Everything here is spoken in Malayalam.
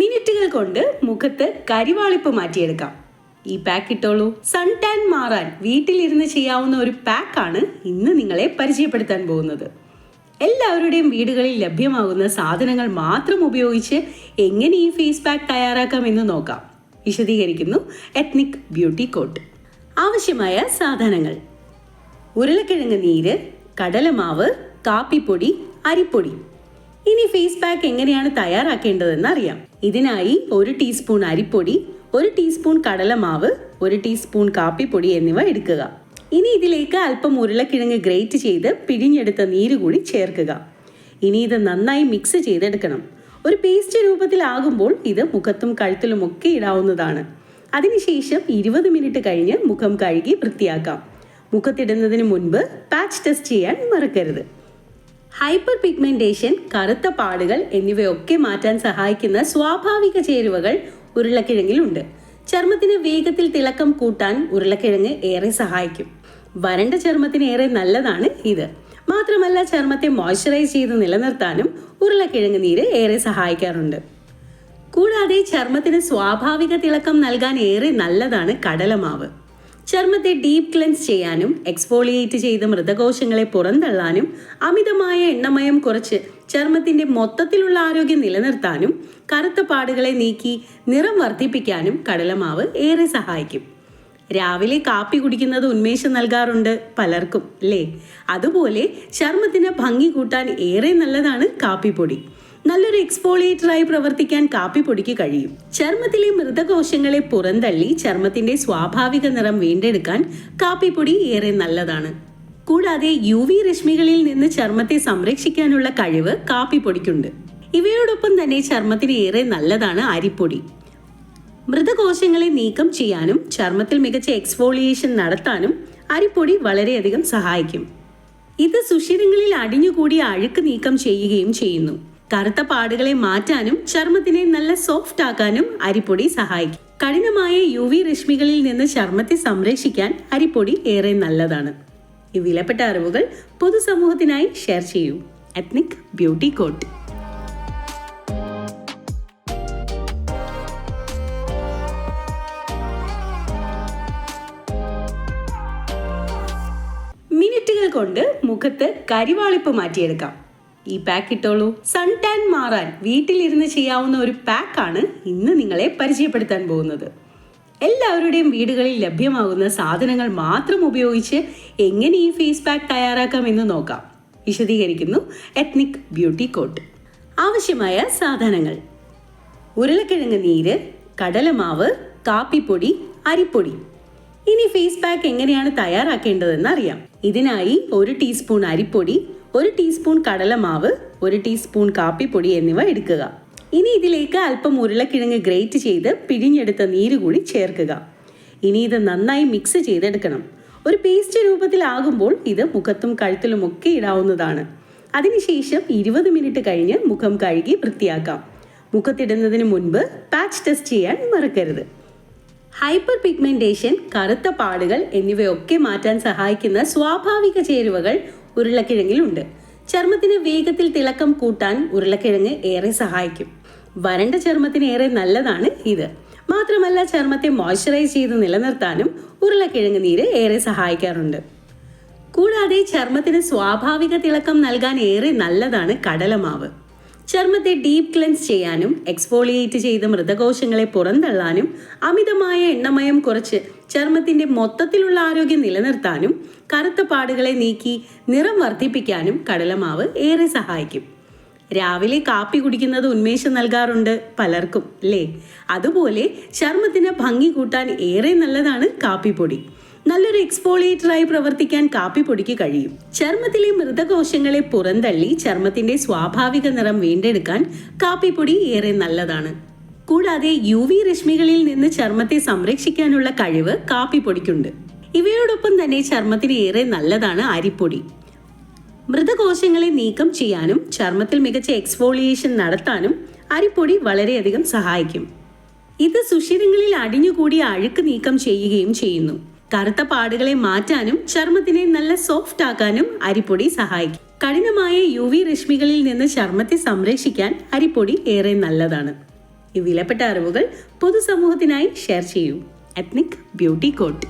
മിനിറ്റുകൾ കൊണ്ട് മുഖത്ത് കരിവാളിപ്പ് മാറ്റിയെടുക്കാം. ഈ പാക്ക് ഇട്ടോളൂ. സൺ ടാൻ മാറാൻ വീട്ടിലിരുന്ന് ചെയ്യാവുന്ന ഒരു പാക്കാണ് ഇന്ന് നിങ്ങളെ പരിചയപ്പെടുത്താൻ പോകുന്നത്. എല്ലാവരുടെയും വീടുകളിൽ ലഭ്യമാകുന്ന സാധനങ്ങൾ മാത്രം ഉപയോഗിച്ച് എങ്ങനെ ഈ ഫേസ് പാക്ക് തയ്യാറാക്കാം എന്ന് നോക്കാം. വിശദീകരിക്കുന്നു എത്നിക് ബ്യൂട്ടി കോട്ട് ആവശ്യമായ സാധനങ്ങൾ. ഉരുളക്കിഴങ്ങ് നീര് കടലമാവ് കാപ്പിപ്പൊടി അരിപ്പൊടി. ഇനി ഫേസ് പാക്ക് എങ്ങനെയാണ് തയ്യാറാക്കേണ്ടതെന്ന് അറിയാം ഇതിനായി ഒരു ടീസ്പൂൺ അരിപ്പൊടി ഒരു ടീസ്പൂൺ കടലമാവ് ഒരു ടീസ്പൂൺ കാപ്പിപ്പൊടി എന്നിവ എടുക്കുക. ഇനി ഇതിലേക്ക് അല്പം ഉരുളക്കിഴങ്ങ് ഗ്രേറ്റ് ചെയ്ത് പിഴിഞ്ഞെടുത്ത നീര് കൂടി ചേർക്കുക. ഇനി ഇത് നന്നായി മിക്സ് ചെയ്തെടുക്കണം. ഒരു പേസ്റ്റ് രൂപത്തിലാകുമ്പോൾ ഇത് മുഖത്തും കഴുത്തിലും ഒക്കെ ഇടാവുന്നതാണ്. അതിനുശേഷം ഇരുപത് മിനിറ്റ് കഴിഞ്ഞ് മുഖം കഴുകി വൃത്തിയാക്കാം. മുഖത്തിടുന്നതിന് മുൻപ് പാച്ച് ടെസ്റ്റ് ചെയ്യാൻ മറക്കരുത്. ഹൈപ്പർ പിഗ്മെന്റേഷൻ കറുത്ത പാടുകൾ എന്നിവയൊക്കെ മാറ്റാൻ സഹായിക്കുന്ന സ്വാഭാവിക ചേരുവകൾ ഉരുളക്കിഴങ്ങിലുണ്ട്. ചർമ്മത്തിന് വേഗത്തിൽ തിളക്കം കൂട്ടാൻ ഉരുളക്കിഴങ്ങ് ഏറെ സഹായിക്കും. വരണ്ട ചർമ്മത്തിന് ഏറെ നല്ലതാണ് ഇത്. മാത്രമല്ല ചർമ്മത്തെ മോയ്സ്ചറൈസ് ചെയ്ത് നിലനിർത്താനും ഉരുളക്കിഴങ്ങ് നീര് ഏറെ സഹായിക്കാറുണ്ട്. കൂടാതെ ചർമ്മത്തിന് സ്വാഭാവിക തിളക്കം നൽകാൻ ഏറെ നല്ലതാണ് കടലമാവ്. ചർമ്മത്തെ ഡീപ് ക്ലെൻസ് ചെയ്യാനും എക്സ്ഫോളിയേറ്റ് ചെയ്ത് മൃതകോശങ്ങളെ പുറന്തള്ളാനും അമിതമായ എണ്ണമയം കുറച്ച് ചർമ്മത്തിന്റെ മൊത്തത്തിലുള്ള ആരോഗ്യം നിലനിർത്താനും കറുത്ത പാടുകളെ നീക്കി നിറം വർദ്ധിപ്പിക്കാനും കടലമാവ് ഏറെ സഹായിക്കും. രാവിലെ കാപ്പി കുടിക്കുന്നത് ഉന്മേഷം നൽകാറുണ്ട് പലർക്കും അല്ലേ? അതുപോലെ ചർമ്മത്തിന് ഭംഗി കൂട്ടാൻ ഏറെ നല്ലതാണ് കാപ്പിപ്പൊടി. നല്ലൊരു എക്സ്പോളിയേറ്ററായി പ്രവർത്തിക്കാൻ കാപ്പിപ്പൊടിക്ക് കഴിയും. ചർമ്മത്തിലെ മൃതകോശങ്ങളെ പുറന്തള്ളി ചർമ്മത്തിന്റെ സ്വാഭാവിക നിറം വീണ്ടെടുക്കാൻ കാപ്പിപ്പൊടി ഏറെ നല്ലതാണ്. കൂടാതെ യു വി രശ്മികളിൽ നിന്ന് ചർമ്മത്തെ സംരക്ഷിക്കാനുള്ള കഴിവ് കാപ്പിപ്പൊടിക്കുണ്ട് ഇവയോടൊപ്പം തന്നെ ചർമ്മത്തിന് ഏറെ നല്ലതാണ് അരിപ്പൊടി. മൃതകോശങ്ങളെ നീക്കം ചെയ്യാനും ചർമ്മത്തിൽ മികച്ച എക്സ്ഫോളിയേഷൻ നടത്താനും അരിപ്പൊടി വളരെയധികം സഹായിക്കും. ഇത് സുഷിരങ്ങളിൽ അടിഞ്ഞുകൂടിയ അഴുക്ക് നീക്കം ചെയ്യുകയും ചെയ്യുന്നു. കറുത്ത പാടുകളെ മാറ്റാനും ചർമ്മത്തിനെ നല്ല സോഫ്റ്റ് ആക്കാനും അരിപ്പൊടി സഹായിക്കും. കഠിനമായ യു വി രശ്മികളിൽ നിന്ന് ചർമ്മത്തെ സംരക്ഷിക്കാൻ അരിപ്പൊടി ഏറെ നല്ലതാണ്. ഈ വിലപ്പെട്ട അറിവുകൾ പൊതുസമൂഹത്തിനായി ഷെയർ ചെയ്യൂ. Ethnic Beauty Coat. മിനിറ്റുകൾ കൊണ്ട് മുഖത്ത് കരിവാളിപ്പ് മാറ്റിയെടുക്കാം. ഈ പാക്ക് ഇട്ടോളൂ. സൺ ടാൻ മാറാൻ വീട്ടിലിരുന്ന് ചെയ്യാവുന്ന ഒരു പാക്കാണ് ഇന്ന് നിങ്ങളെ പരിചയപ്പെടുത്താൻ പോകുന്നത്. എല്ലാവരുടെയും വീടുകളിൽ ലഭ്യമാകുന്ന സാധനങ്ങൾ മാത്രം ഉപയോഗിച്ച് എങ്ങനെ ഈ ഫേസ് പാക്ക് തയ്യാറാക്കാം എന്ന് നോക്കാം. വിശദീകരിക്കുന്നു എത്നിക് ബ്യൂട്ടി കോട്ട് ആവശ്യമായ സാധനങ്ങൾ. ഉരുളക്കിഴങ്ങ് നീര് കടലമാവ് കാപ്പിപ്പൊടി അരിപ്പൊടി. ഇനി ഫേസ് പാക്ക് എങ്ങനെയാണ് തയ്യാറാക്കേണ്ടതെന്ന് അറിയാം ഇതിനായി ഒരു ടീസ്പൂൺ അരിപ്പൊടി ഒരു ടീസ്പൂൺ കടലമാവ് ഒരു ടീസ്പൂൺ കാപ്പിപ്പൊടി എന്നിവ എടുക്കുക. ഇനി ഇതിലേക്ക് അല്പം ഉരുളക്കിഴങ്ങ് ഗ്രേറ്റ് ചെയ്ത് പിഴിഞ്ഞെടുത്ത നീര് കൂടി ചേർക്കുക. ഇനി ഇത് നന്നായി മിക്സ് ചെയ്തെടുക്കണം. ഒരു പേസ്റ്റ് രൂപത്തിലാകുമ്പോൾ ഇത് മുഖത്തും കഴുത്തിലും ഒക്കെ ഇടാവുന്നതാണ്. അതിനുശേഷം ഇരുപത് മിനിറ്റ് കഴിഞ്ഞ് മുഖം കഴുകി വൃത്തിയാക്കാം. മുഖത്തിടുന്നതിന് മുൻപ് പാച്ച് ടെസ്റ്റ് ചെയ്യാൻ മറക്കരുത്. ഹൈപ്പർ പിഗ്മെന്റേഷൻ കറുത്ത പാടുകൾ എന്നിവയൊക്കെ മാറ്റാൻ സഹായിക്കുന്ന സ്വാഭാവിക ചേരുവകൾ ഉരുളക്കിഴങ്ങിലുണ്ട്. ചർമ്മത്തിന് വേഗത്തിൽ തിളക്കം കൂട്ടാൻ ഉരുളക്കിഴങ്ങ് ഏറെ സഹായിക്കും. വരണ്ട ചർമ്മത്തിന് ഏറെ നല്ലതാണ് ഇത്. മാത്രമല്ല ചർമ്മത്തെ മോയ്സ്ചറൈസ് ചെയ്ത് നിലനിർത്താനും ഉരുളക്കിഴങ്ങ് നീര് ഏറെ സഹായിക്കാറുണ്ട്. കൂടാതെ ചർമ്മത്തിന് സ്വാഭാവിക തിളക്കം നൽകാൻ ഏറെ നല്ലതാണ് കടലമാവ്. ചർമ്മത്തെ ഡീപ് ക്ലെൻസ് ചെയ്യാനും എക്സ്ഫോളിയേറ്റ് ചെയ്ത് മൃതകോശങ്ങളെ പുറന്തള്ളാനും അമിതമായ എണ്ണമയം കുറച്ച് ചർമ്മത്തിന്റെ മൊത്തത്തിലുള്ള ആരോഗ്യം നിലനിർത്താനും കറുത്ത പാടുകളെ നീക്കി നിറം വർദ്ധിപ്പിക്കാനും കടലമാവ് ഏറെ സഹായിക്കും. രാവിലെ കാപ്പി കുടിക്കുന്നത് ഉന്മേഷം നൽകാറുണ്ട് പലർക്കും അല്ലേ? അതുപോലെ ചർമ്മത്തിന് ഭംഗി കൂട്ടാൻ ഏറെ നല്ലതാണ് കാപ്പിപ്പൊടി. നല്ലൊരു എക്സ്പോളിയേറ്ററായി പ്രവർത്തിക്കാൻ കാപ്പിപ്പൊടിക്ക് കഴിയും. ചർമ്മത്തിലെ മൃതകോശങ്ങളെ പുറന്തള്ളി ചർമ്മത്തിന്റെ സ്വാഭാവിക നിറം വീണ്ടെടുക്കാൻ കാപ്പിപ്പൊടി ഏറെ നല്ലതാണ്. കൂടാതെ യു വി രശ്മികളിൽ നിന്ന് ചർമ്മത്തെ സംരക്ഷിക്കാനുള്ള കഴിവ് കാപ്പിപ്പൊടിക്കുണ്ട് ഇവയോടൊപ്പം തന്നെ ചർമ്മത്തിന് ഏറെ നല്ലതാണ് അരിപ്പൊടി. മൃതകോശങ്ങളെ നീക്കം ചെയ്യാനും ചർമ്മത്തിൽ മികച്ച എക്സ്ഫോളിയേഷൻ നടത്താനും അരിപ്പൊടി വളരെയധികം സഹായിക്കും. ഇത് സുഷിരങ്ങളിൽ അടിഞ്ഞുകൂടിയ അഴുക്ക് നീക്കം ചെയ്യുകയും ചെയ്യുന്നു. കറുത്ത പാടുകളെ മാറ്റാനും ചർമ്മത്തിനെ നല്ല സോഫ്റ്റ് ആക്കാനും അരിപ്പൊടി സഹായിക്കും. കഠിനമായ യു വി രശ്മികളിൽ നിന്ന് ചർമ്മത്തെ സംരക്ഷിക്കാൻ അരിപ്പൊടി ഏറെ നല്ലതാണ്. ഈ വിലപ്പെട്ട അറിവുകൾ പൊതുസമൂഹത്തിനായി ഷെയർ ചെയ്യൂ. Ethnic Beauty Coat